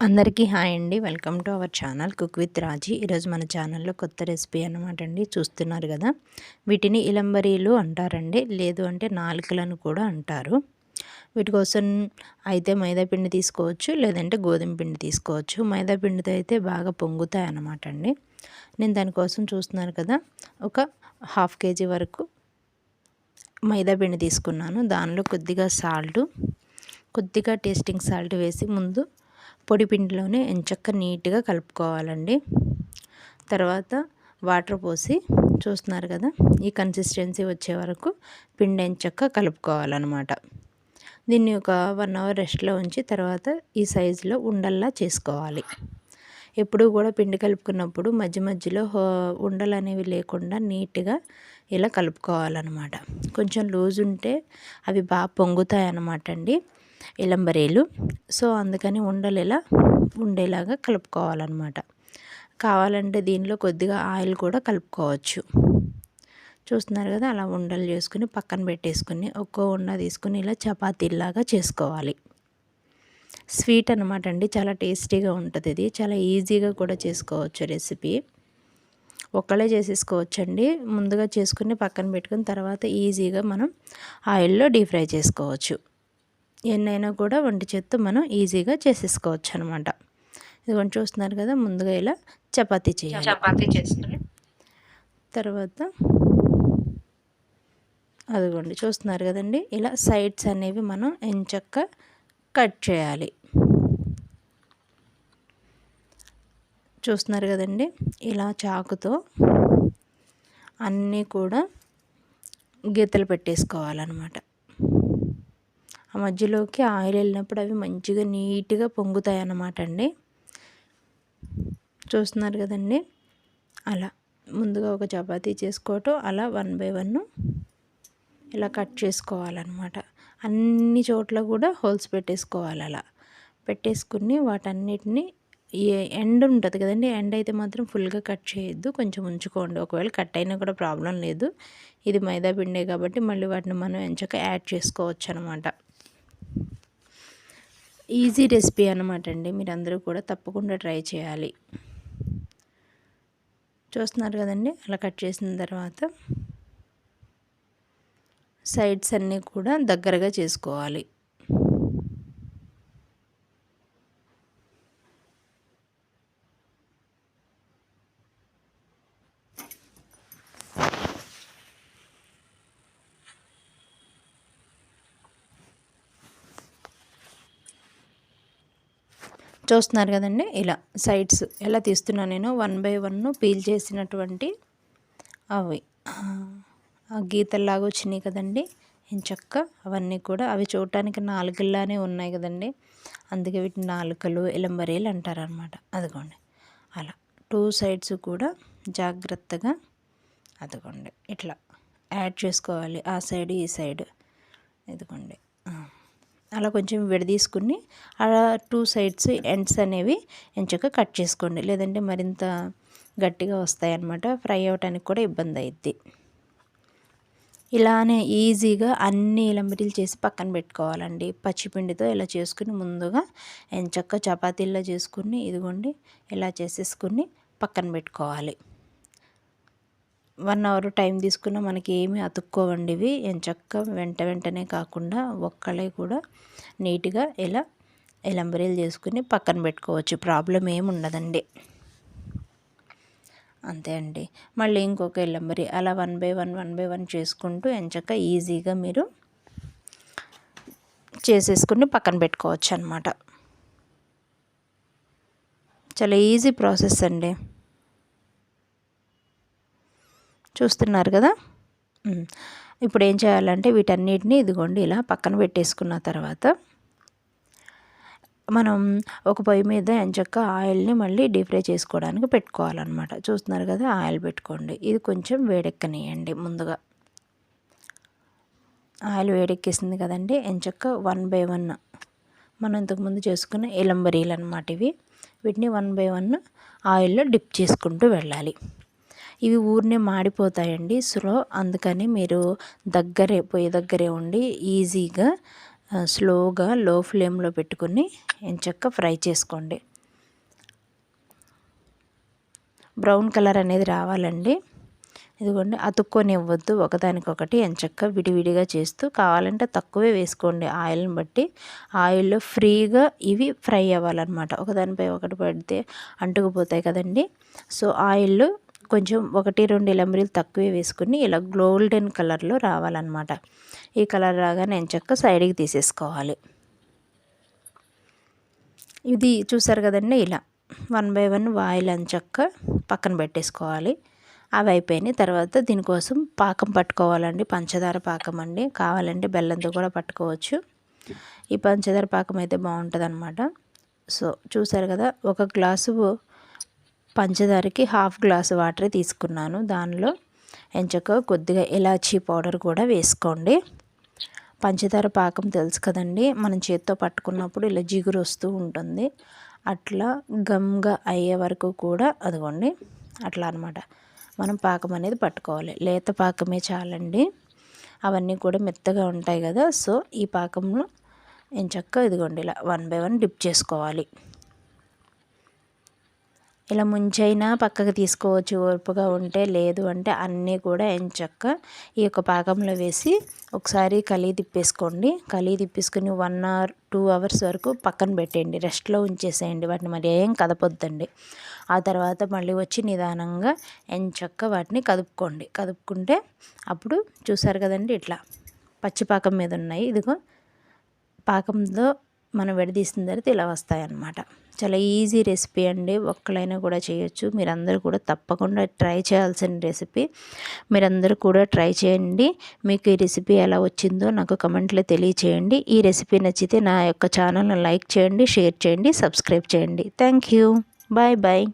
అందరికీ హాయ్ అండి. Welcome to our channel cook with Raji. ఈరోజు మన ఛానల్లో కొత్త రెసిపీ అనమాట అండి. చూస్తున్నారు కదా. వీటిని ఇలంబరీలు అంటారండి. లేదు అంటే నాలుకలను కూడా అంటారు. వీటి కోసం అయితే మైదాపిండి తీసుకోవచ్చు లేదంటే గోధుమ పిండి తీసుకోవచ్చు. మైదాపిండితో అయితే బాగా పొంగుతాయి అన్నమాట అండి. నేను దానికోసం చూస్తున్నారు కదా. ఒక హాఫ్ కేజీ వరకు మైదాపిండి తీసుకున్నాను. దానిలో కొద్దిగా సాల్ట్ కొద్దిగా టేస్టింగ్ సాల్ట్ వేసి ముందు పొడి పిండిలోనే ఎంచక్క నీట్గా కలుపుకోవాలండి. తర్వాత వాటర్ పోసి చూస్తున్నారు కదా ఈ కన్సిస్టెన్సీ వచ్చే వరకు పిండి ఎంచక్క కలుపుకోవాలన్నమాట. దీన్ని ఒక వన్ అవర్ రెస్ట్లో ఉంచి తర్వాత ఈ సైజులో ఉండల్లా చేసుకోవాలి. ఎప్పుడు కూడా పిండి కలుపుకున్నప్పుడు మధ్య మధ్యలో ఉండలు అనేవి లేకుండా నీట్గా ఇలా కలుపుకోవాలన్నమాట. కొంచెం లూజ్ ఉంటే అవి బాగా పొంగుతాయి అన్నమాట అండి. ఇలంబరీలు. సో అందుకని ఉండలు ఇలా ఉండేలాగా కలుపుకోవాలన్నమాట. కావాలంటే దీనిలో కొద్దిగా ఆయిల్ కూడా కలుపుకోవచ్చు. చూస్తున్నారు కదా అలా ఉండలు చేసుకుని పక్కన పెట్టేసుకుని ఒక్కో ఉండ తీసుకుని ఇలా చపాతీలాగా చేసుకోవాలి. స్వీట్ అనమాట అండి చాలా టేస్టీగా ఉంటుంది ఇది. చాలా ఈజీగా కూడా చేసుకోవచ్చు రెసిపీ. ఒక్కలే చేసేసుకోవచ్చండి. ముందుగా చేసుకుని పక్కన పెట్టుకుని తర్వాత ఈజీగా మనం ఆయిల్లో డీప్ ఫ్రై చేసుకోవచ్చు. ఎన్నైనా కూడా వంటి చేత్తో మనం ఈజీగా చేసేసుకోవచ్చు అనమాట ఇదిగోండి చూస్తున్నారు కదా ముందుగా ఇలా చపాతీ చేయాలి. చపాతీ చేసుకుని తర్వాత అదిగోండి చూస్తున్నారు కదండి ఇలా సైడ్స్ అనేవి మనం ఎంచక్క కట్ చేయాలి. చూస్తున్నారు కదండి ఇలా చాకుతో అన్నీ కూడా గీతలు పెట్టేసుకోవాలన్నమాట. ఆ మధ్యలోకి ఆయిల్ వెళ్ళినప్పుడు అవి మంచిగా నీట్గా పొంగుతాయి అన్నమాట అండి. చూస్తున్నారు కదండి. అలా ముందుగా ఒక చపాతీ చేసుకోవటం అలా వన్ బై వన్ ఇలా కట్ చేసుకోవాలన్నమాట. అన్ని చోట్ల కూడా హోల్స్ పెట్టేసుకోవాలి అలా. పెట్టేసుకుని వాటన్నిటిని ఎండ్ ఉంటుంది కదండి. ఎండ్ అయితే మాత్రం ఫుల్గా కట్ చేయొద్దు. కొంచెం ఉంచుకోండి. ఒకవేళ కట్ అయినా కూడా ప్రాబ్లం లేదు. ఇది మైదా పిండే కాబట్టి మళ్ళీ వాటిని మనం ఎంచక యాడ్ చేసుకోవచ్చు అనమాట ఈజీ రెసిపీ అనమాట అండి మీరు అందరూ కూడా తప్పకుండా ట్రై చేయాలి. చూస్తున్నారు కదండి? అలా కట్ చేసిన తర్వాత సైడ్స్ అన్నీ కూడా దగ్గరగా చేసుకోవాలి. చూస్తున్నారు కదండి ఇలా సైడ్స్ ఎలా తీస్తున్నా నేను వన్ బై వన్ పీల్ చేసినటువంటి అవి. గీతల్లాగా వచ్చినాయి కదండి ఇంచక్క అవన్నీ కూడా అవి చూడటానికి నాలుగులానే ఉన్నాయి కదండి. అందుకే వీటిని నాలుకలు ఇలంబరీలు అంటారనమాట అదిగోండి అలా టూ సైడ్స్ కూడా జాగ్రత్తగా అదిగోండి ఇట్లా యాడ్ చేసుకోవాలి ఆ సైడ్ ఈ సైడ్. ఇదిగోండి అలా కొంచెం విడదీసుకుని అలా టూ సైడ్స్ ఎండ్స్ అనేవి ఎంచక కట్ చేసుకోండి. లేదంటే మరింత గట్టిగా వస్తాయి అన్నమాట ఫ్రై అవ్వటానికి కూడా ఇబ్బంది అవుద్ది ఇలానే ఈజీగా అన్ని ఇలంబరీలు చేసి పక్కన పెట్టుకోవాలండి. పచ్చిపిండితో ఇలా చేసుకుని ముందుగా ఎంచక్క చపాతీల్లో చేసుకుని ఇదిగోండి ఇలా చేసేసుకుని పక్కన పెట్టుకోవాలి. వన్ అవర్ టైం తీసుకున్న మనకి ఏమీ అతుక్కోవండి ఇవి. ఎంచక్క వెంట వెంటనే కాకుండా ఒక్కలే కూడా నీట్గా ఇలా ఎలంబరీలు చేసుకుని పక్కన పెట్టుకోవచ్చు. ప్రాబ్లం ఏమి ఉండదండి. అంతే అండి. మళ్ళీ ఇంకొక ఎలంబరి అలా one by one one by one చేసుకుంటూ ఎంచక్క ఈజీగా మీరు చేసేసుకుని పక్కన పెట్టుకోవచ్చు అనమాట చాలా ఈజీ ప్రాసెస్ అండి. చూస్తున్నారు కదా? ఇప్పుడు ఏం చేయాలంటే వీటన్నిటిని ఇదిగోండి ఇలా పక్కన పెట్టేసుకున్న తర్వాత మనం ఒక పొయ్యి మీద ఎంచక్క ఆయిల్ని మళ్ళీ డీప్ ఫ్రై చేసుకోవడానికి పెట్టుకోవాలన్నమాట. చూస్తున్నారు కదా? ఆయిల్ పెట్టుకోండి. ఇది కొంచెం వేడెక్కనియండి ముందుగా. ఆయిల్ వేడెక్కేసింది కదండి? ఎంచక్క వన్ బై వన్ మనం ఇంతకుముందు చేసుకున్న ఎలంబరీలు అనమాట ఇవి. వీటిని వన్ బై వన్ ఆయిల్లో డిప్ చేసుకుంటూ వెళ్ళాలి. ఇవి ఊరినే మాడిపోతాయండి. సో అందుకని మీరు దగ్గరే పొయ్యి దగ్గరే ఉండి ఈజీగా స్లోగా లో ఫ్లేమ్లో పెట్టుకుని ఎంచక్క ఫ్రై చేసుకోండి. బ్రౌన్ కలర్ అనేది రావాలండి. ఇదిగోండి అతుక్కొని ఇవ్వద్దు ఒకదానికొకటి ఎంచక్క విడివిడిగా చేస్తూ కావాలంటే తక్కువే వేసుకోండి ఆయిల్ని బట్టి. ఆయిల్లో ఫ్రీగా ఇవి ఫ్రై అవ్వాలన్నమాట. ఒకదానిపై ఒకటి పడితే అంటుకుపోతాయి కదండి. సో ఆయిల్ కొంచెం ఒకటి రెండు ఇలంబరీలు తక్కువే వేసుకుని ఇలా గోల్డెన్ కలర్లో రావాలన్నమాట. ఈ కలర్ రాగానే చక్క సైడ్కి తీసేసుకోవాలి. ఇది చూసారు కదండి ఇలా. వన్ బై వన్ వాయిల్ అని చక్క పక్కన పెట్టేసుకోవాలి. అవి అయిపోయినాయి తర్వాత దీనికోసం పాకం పట్టుకోవాలండి. పంచదార పాకం అండి. కావాలంటే బెల్లంతో కూడా పట్టుకోవచ్చు. ఈ పంచదార పాకం అయితే బాగుంటుంది అనమాట సో చూసారు కదా ఒక గ్లాసు పంచదారకి హాఫ్ గ్లాస్ వాటర్ తీసుకున్నాను. దానిలో ఎంచక కొద్దిగా ఇలాచీ పౌడర్ కూడా వేసుకోండి. పంచదార పాకం తెలుసు కదండి మనం చేత్తో పట్టుకున్నప్పుడు ఇలా జిగురు వస్తూ ఉంటుంది. అట్లా గమ్గా అయ్యే వరకు కూడా అదిగోండి అట్లా అనమాట మనం పాకం అనేది పట్టుకోవాలి. లేత పాకమే చాలండి. అవన్నీ కూడా మెత్తగా ఉంటాయి కదా సో ఈ పాకంలో ఎంచక్క ఇదిగోండి ఇలా వన్ బై వన్ డిప్ చేసుకోవాలి. ఇలా ముంచైనా పక్కకు తీసుకోవచ్చు. ఓర్పుగా ఉంటే లేదు అంటే అన్నీ కూడా ఎంచక్క ఈ యొక్క పాకంలో వేసి ఒకసారి కలి తిప్పేసుకోండి. కలి తిప్పేసుకుని వన్ అవర్ టూ అవర్స్ వరకు పక్కన పెట్టేయండి. రెస్ట్లో ఉంచేసేయండి. వాటిని మరి ఏం కదపొద్దండి. ఆ తర్వాత మళ్ళీ వచ్చి నిదానంగా ఎంచక్క వాటిని కదుపుకోండి. కదుపుకుంటే అప్పుడు చూసారు కదండి ఇట్లా పచ్చిపాకం మీద ఉన్నాయి. ఇదిగో పాకంలో మనం విడదీసిన తర్వాత ఇలా వస్తాయన్నమాట. చాలా ఈజీ రెసిపీ అండి. ఒక్కలైనా కూడా చేయొచ్చు. మీరందరూ కూడా తప్పకుండా ట్రై చేయాల్సిన రెసిపీ మీరందరూ కూడా ట్రై చేయండి. మీకు ఈ రెసిపీ ఎలా వచ్చిందో నాకు కమెంట్లో తెలియచేయండి. ఈ రెసిపీ నచ్చితే నా యొక్క ఛానల్ని లైక్ చేయండి షేర్ చేయండి సబ్స్క్రైబ్ చేయండి. Thank you bye bye